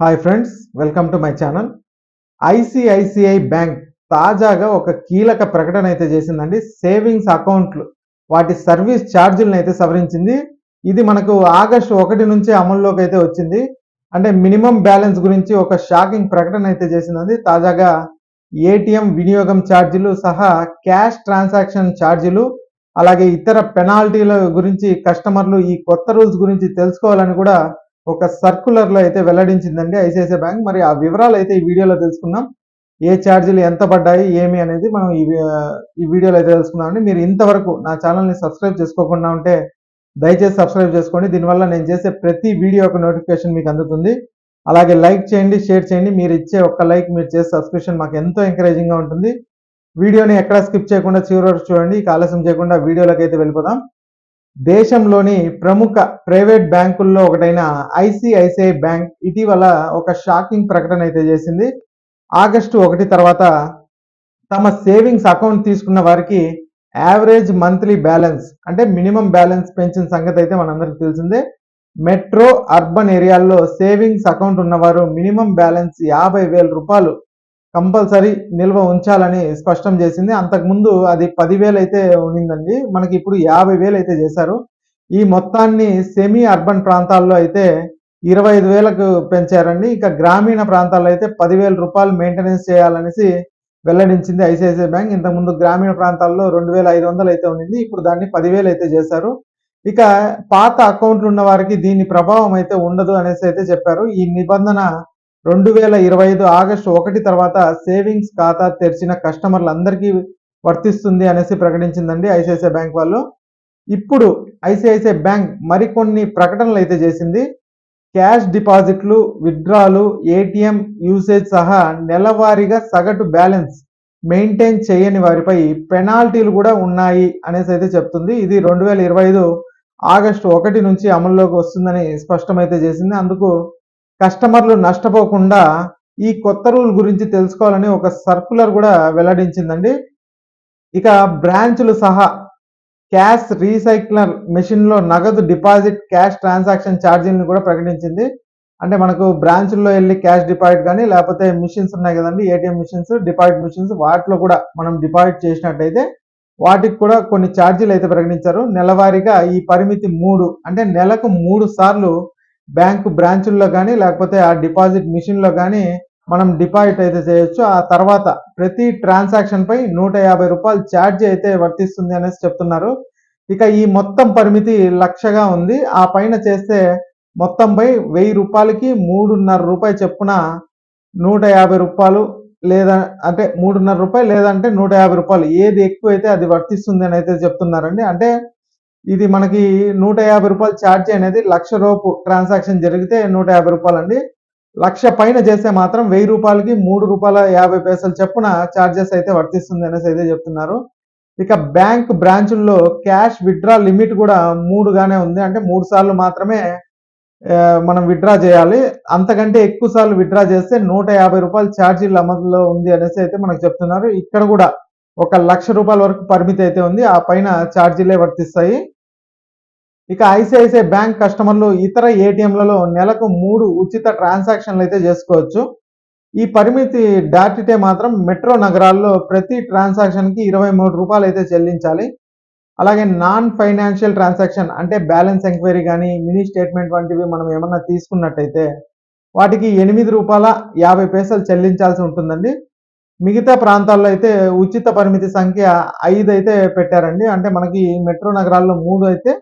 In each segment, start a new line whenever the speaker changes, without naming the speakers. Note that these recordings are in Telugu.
Hi friends welcome to my channel ICICI bank తాజాగా ఒక కీలక ప్రకటన అయితే చేసిందండి. సేవింగ్స్ అకౌంట్లు వాటి సర్వీస్ ఛార్జీలను అయితే సవరించింది. ఇది మనకు ఆగస్టు ఒకటి నుంచి అమల్లోకి అయితే వచ్చింది. అంటే మినిమం బ్యాలెన్స్ గురించి ఒక షాకింగ్ ప్రకటన అయితే చేసిందండి. తాజాగా ఏటీఎం వినియోగం ఛార్జీలు సహా క్యాష్ ట్రాన్సాక్షన్ ఛార్జీలు అలాగే ఇతర పెనాల్టీల గురించి కస్టమర్లు ఈ కొత్త రూల్స్ గురించి తెలుసుకోవాలని కూడా ఒక సర్కులర్లో అయితే వెల్లడించిందండి ఐసిఐసిఐ బ్యాంక్. మరి ఆ వివరాలు అయితే ఈ వీడియోలో తెలుసుకుందాం. ఏ ఛార్జీలు ఎంత పడ్డాయి ఏమి అనేది మనం ఈ ఈ వీడియోలో అయితే తెలుసుకున్నామండి మీరు ఇంతవరకు నా ఛానల్ని సబ్స్క్రైబ్ చేసుకోకుండా ఉంటే దయచేసి సబ్స్క్రైబ్ చేసుకోండి. దీనివల్ల నేను చేసే ప్రతి వీడియో యొక్క నోటిఫికేషన్ మీకు అందుతుంది. అలాగే లైక్ చేయండి షేర్ చేయండి. మీరు ఇచ్చే ఒక్క లైక్ మీరు చేసే సబ్స్క్రిప్షన్ మాకు ఎంతో ఎంకరేజింగ్గా ఉంటుంది. వీడియోని ఎక్కడ స్కిప్ చేయకుండా చివరి వరకు చూడండి. ఇక ఆలస్యం చేయకుండా వీడియోలోకి అయితే వెళ్ళిపోదాం. దేశంలోని ప్రముఖ ప్రైవేట్ బ్యాంకుల్లో ఒకటైన ఐసిఐసిఐ బ్యాంక్ ఇటీవల ఒక షాకింగ్ ప్రకటన అయితే చేసింది. ఆగస్టు ఒకటి తర్వాత తమ సేవింగ్స్ అకౌంట్ తీసుకున్న వారికి యావరేజ్ మంత్లీ బ్యాలెన్స్ అంటే మినిమం బ్యాలెన్స్ పెంచిన సంగతి అయితే మనందరికీ తెలిసిందే. మెట్రో అర్బన్ ఏరియాల్లో సేవింగ్స్ అకౌంట్ ఉన్నవారు మినిమం బ్యాలెన్స్ యాభై వేల రూపాయలు కంపల్సరీ నిల్వ ఉంచాలని స్పష్టం చేసింది. అంతకుముందు అది పదివేలు అయితే ఉండిందండి. మనకి ఇప్పుడు యాభై వేలు అయితే చేశారు. ఈ మొత్తాన్ని సెమీ అర్బన్ ప్రాంతాల్లో అయితే ఇరవై ఐదు వేలకు పెంచారండి. ఇక గ్రామీణ ప్రాంతాల్లో అయితే పదివేల రూపాయలు మెయింటెనెన్స్ చేయాలనేసి వెల్లడించింది ఐసిఐసిఐ బ్యాంక్. ఇంతకుముందు గ్రామీణ ప్రాంతాల్లో రెండు వేల ఐదు వందలు అయితే ఉండింది. ఇప్పుడు దాన్ని పదివేలు అయితే చేశారు. ఇక పాత అకౌంట్లు ఉన్న వారికి దీని ప్రభావం అయితే ఉండదు అనేసి అయితే చెప్పారు. ఈ నిబంధన రెండు వేల ఇరవై ఐదు ఆగస్టు ఒకటి తర్వాత సేవింగ్స్ ఖాతా తెరిచిన కస్టమర్లందరికీ వర్తిస్తుంది అనేసి ప్రకటించిందండి ఐసిఐసిఐ బ్యాంక్ వాళ్ళు. ఇప్పుడు ఐసిఐసిఐ బ్యాంక్ మరికొన్ని ప్రకటనలు అయితే చేసింది. క్యాష్ డిపాజిట్లు విత్డ్రాలు ఏటీఎం యూసేజ్ సహా నెలవారీగా సగటు బ్యాలెన్స్ మెయింటైన్ చేయని వారిపై పెనాల్టీలు కూడా ఉన్నాయి అనేసి అయితే చెప్తుంది. ఇది రెండు వేల ఇరవై ఐదు ఆగస్టు ఒకటి నుంచి అమల్లోకి వస్తుందని స్పష్టమైతే చేసింది. అందుకు కస్టమర్లు నష్టపోకుండా ఈ కొత్త రూల్ గురించి తెలుసుకోవాలని ఒక సర్కులర్ కూడా వెల్లడించిందండి. ఇక బ్రాంచ్లు సహా క్యాష్ రీసైక్లర్ మెషిన్లో నగదు డిపాజిట్ క్యాష్ ట్రాన్సాక్షన్ ఛార్జీలను కూడా ప్రకటించింది. అంటే మనకు బ్రాంచ్ల్లో వెళ్ళి క్యాష్ డిపాజిట్ కానీ లేకపోతే మిషన్స్ ఉన్నాయి కదండి ఏటీఎం మిషన్స్ డిపాజిట్ మిషన్స్ వాటిలో కూడా మనం డిపాజిట్ చేసినట్టయితే వాటికి కూడా కొన్ని ఛార్జీలు అయితే ప్రకటించారు. నెలవారీగా ఈ పరిమితి మూడు అంటే నెలకు మూడు సార్లు బ్యాంకు బ్రాంచుల్లో కానీ లేకపోతే ఆ డిపాజిట్ మిషన్లో కానీ మనం డిపాజిట్ అయితే చేయొచ్చు. ఆ తర్వాత ప్రతి ట్రాన్సాక్షన్ పై నూట యాభై రూపాయలు ఛార్జ్ అయితే వర్తిస్తుంది అనేసి చెప్తున్నారు. ఇక ఈ మొత్తం పరిమితి లక్షగా ఉంది. ఆ పైన చేస్తే మొత్తంపై వెయ్యి రూపాయలకి మూడున్నర రూపాయలు చెప్పున నూట యాభై రూపాయలు లేదా అంటే మూడున్నర రూపాయలు లేదంటే నూట యాభై రూపాయలు. ఏది ఎక్కువ అయితే అది వర్తిస్తుంది అని అయితే చెప్తున్నారండి. అంటే ఇది మనకి నూట యాభై రూపాయలు ఛార్జ్ అనేది లక్ష రూపు ట్రాన్సాక్షన్ జరిగితే నూట యాభై రూపాయలు అండి. లక్ష పైన చేస్తే మాత్రం వెయ్యి రూపాయలకి మూడు రూపాయల యాభై పైసలు చెప్పున ఛార్జెస్ అయితే వర్తిస్తుంది అనేసి అయితే చెప్తున్నారు. ఇక బ్యాంక్ బ్రాంచుల్లో క్యాష్ విత్డ్రా లిమిట్ కూడా మూడుగానే ఉంది. అంటే మూడు సార్లు మాత్రమే మనం విత్డ్రా చేయాలి. అంతకంటే ఎక్కువ సార్లు విత్డ్రా చేస్తే నూట యాభై రూపాయలు ఛార్జీలు అమలులో ఉంది అనేసి అయితే మనకు చెప్తున్నారు. ఇక్కడ కూడా ఒక లక్ష రూపాయల వరకు పరిమితి అయితే ఉంది. ఆ పైన ఛార్జీలే వర్తిస్తాయి. ఇక ఐసిఐసిఐ బ్యాంక్ కస్టమర్లు ఇతర ఏటీఎంలలో నెలకు మూడు ఉచిత ట్రాన్సాక్షన్లు అయితే చేసుకోవచ్చు. ఈ పరిమితి దాటితే మాత్రం మెట్రో నగరాల్లో ప్రతి ట్రాన్సాక్షన్కి ఇరవై మూడు రూపాయలు అయితే చెల్లించాలి. అలాగే నాన్ ఫైనాన్షియల్ ట్రాన్సాక్షన్ అంటే బ్యాలెన్స్ ఎంక్వైరీ కానీ మినీ స్టేట్మెంట్ వంటివి మనం ఏమన్నా తీసుకున్నట్టయితే వాటికి ఎనిమిది రూపాయల యాభై పైసలు చెల్లించాల్సి ఉంటుందండి. మిగతా ప్రాంతాల్లో అయితే ఉచిత పరిమితి సంఖ్య ఐదు అయితే పెట్టారండి. అంటే మనకి మెట్రో నగరాల్లో మూడు అయితే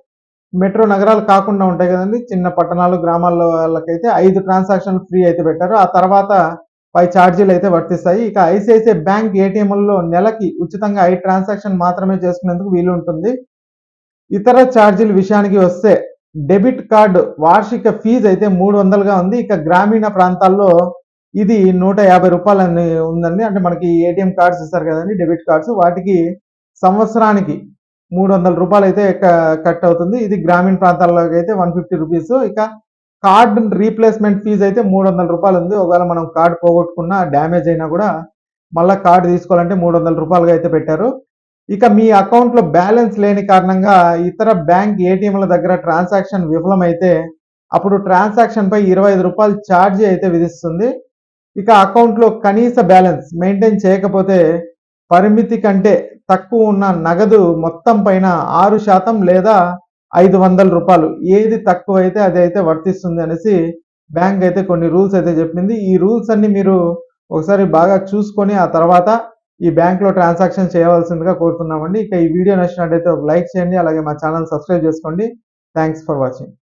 మెట్రో నగరాలు కాకుండా ఉంటాయి కదండి. చిన్న పట్టణాలు గ్రామాల్లో వాళ్ళకైతే ఐదు ట్రాన్సాక్షన్ ఫ్రీ అయితే పెట్టారు. ఆ తర్వాత పై ఛార్జీలు అయితే వర్తిస్తాయి. ఇక ఐసిఐసిఐ బ్యాంక్ ఏటీఎంలలో నెలకి ఉచితంగా ఐదు ట్రాన్సాక్షన్ మాత్రమే చేసుకునేందుకు వీలు ఉంటుంది. ఇతర ఛార్జీల విషయానికి వస్తే డెబిట్ కార్డు వార్షిక ఫీజు అయితే మూడు వందలుగా ఉంది. ఇక గ్రామీణ ప్రాంతాల్లో ఇది నూట యాభై రూపాయలు అని ఉందండి. అంటే మనకి ఏటీఎం కార్డ్స్ ఇస్తారు కదండి డెబిట్ కార్డ్స్. వాటికి సంవత్సరానికి మూడు వందల రూపాయలు అయితే కట్ అవుతుంది. ఇది గ్రామీణ ప్రాంతాల్లోకి అయితే వన్ ఫిఫ్టీ రూపీస్. ఇక కార్డ్ రీప్లేస్మెంట్ ఫీజు అయితే మూడు వందల రూపాయలు ఉంది. ఒకవేళ మనం కార్డ్ పోగొట్టుకున్నా డ్యామేజ్ అయినా కూడా మళ్ళీ కార్డు తీసుకోవాలంటే మూడు వందల రూపాయలుగా అయితే పెట్టారు. ఇక మీ అకౌంట్లో బ్యాలెన్స్ లేని కారణంగా ఇతర బ్యాంక్ ఏటీఎంల దగ్గర ట్రాన్సాక్షన్ విఫలమైతే అప్పుడు ట్రాన్సాక్షన్ పై ఇరవై ఐదు రూపాయలు ఛార్జీ అయితే విధిస్తుంది. ఇక అకౌంట్లో కనీస బ్యాలెన్స్ మెయింటైన్ చేయకపోతే పరిమితి కంటే తక్కువ ఉన్న నగదు మొత్తం పైన ఆరు శాతం లేదా ఐదు వందల రూపాయలు. ఏది తక్కువ అయితే అది అయితే వర్తిస్తుంది అనేసి బ్యాంక్ అయితే కొన్ని రూల్స్ అయితే చెప్పింది. ఈ రూల్స్ అన్ని మీరు ఒకసారి బాగా చూసుకొని ఆ తర్వాత ఈ బ్యాంక్లో ట్రాన్సాక్షన్ చేయవలసిందిగా కోరుతున్నామండి. ఇక ఈ వీడియో నచ్చినట్టయితే ఒక లైక్ చేయండి అలాగే మా ఛానల్ సబ్స్క్రైబ్ చేసుకోండి. Thanks for watching.